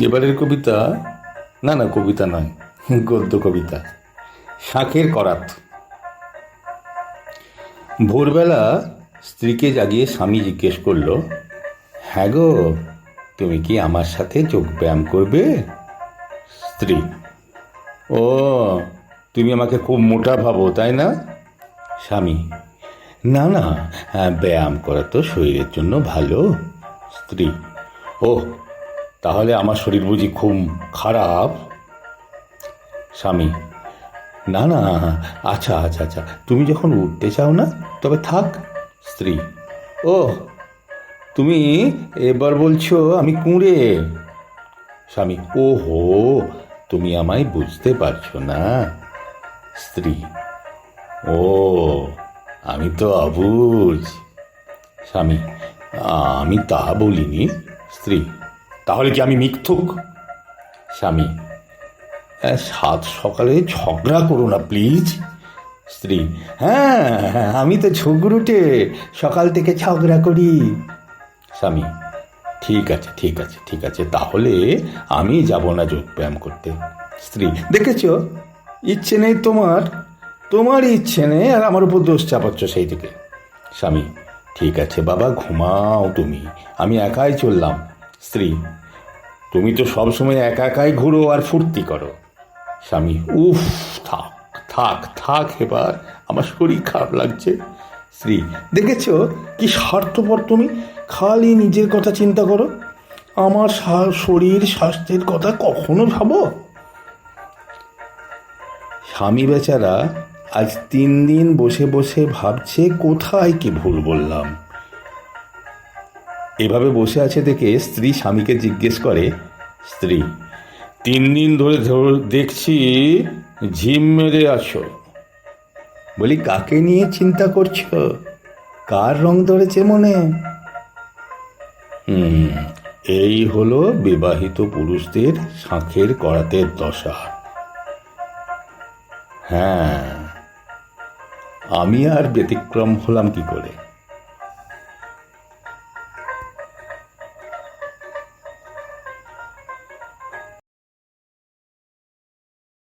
এবারের কবিতা না না কবিতা নয় গদ্য কবিতা। শাঁখের করাত। ভোরবেলা স্ত্রীকে জাগিয়ে স্বামী জিজ্ঞেস করল হ্যাঁ গো তুমি কি আমার সাথে যোগ ব্যায়াম করবে? স্ত্রী ও তুমি আমাকে খুব মোটা ভাবো তাই না? স্বামী না না হ্যাঁ, ব্যায়াম করা তো শরীরের জন্য ভালো। স্ত্রী ও তাহলে আমার শরীর বুঝি খুব খারাপ? স্বামী, না না আচ্ছা আচ্ছা আচ্ছা। তুমি যখন উঠতে চাও না, তবে থাক, স্ত্রী। ও তুমি এবার বলছো আমি কুঁড়ে। স্বামী ও হো তুমি আমায় বুঝতে পারছ না। স্ত্রী, ও, আমি তো অবুঝ। স্বামী, আমি তা বলিনি। স্ত্রী তাহলে কি আমি মিথ্যুক? স্বামী "আহ, সাত সকালে ঝগড়া করো না প্লিজ। স্ত্রী হ্যাঁ হ্যাঁ, আমি তো ঝগড়ুটে সকাল থেকে ঝগড়া করি। স্বামী ঠিক আছে ঠিক আছে ঠিক আছে তাহলে আমি যাব না যোগ ব্যায়াম করতে। স্ত্রী দেখেছ? ইচ্ছে নেই তোমার তোমার ইচ্ছে নেই আর আমার উপর দোষ চাপাচ্ছ সেই থেকে স্বামী ঠিক আছে বাবা ঘুমাও তুমি আমি একাই চললাম। স্ত্রী, তুমি তো সবসময় একা একাই ঘুরো আর ফুর্তি করো। স্বামী, উফ, থাক থাক থাক এবার, আমার শরীর খারাপ লাগছে। স্ত্রী, দেখেছ কি স্বার্থপর তুমি? খালি নিজের কথা চিন্তা করো। আমার শরীর স্বাস্থ্যের কথা কখনো ভাবো? স্বামী বেচারা আজ তিন দিন বসে বসে ভাবছে, কোথায় কি ভুল বললাম। এভাবে বসে আছে দেখে স্ত্রী স্বামীকে জিজ্ঞেস করে, স্ত্রী, তিন দিন ধরে দেখছি ঝিম মেরে আছো। বলি, কাকে নিয়ে চিন্তা করছ? কার রং ধরেছে মনে? হুম, এই হলো বিবাহিত পুরুষদের শাঁখের করাতের দশা। হ্যাঁ আমি আর ব্যতিক্রম হলাম কি করে?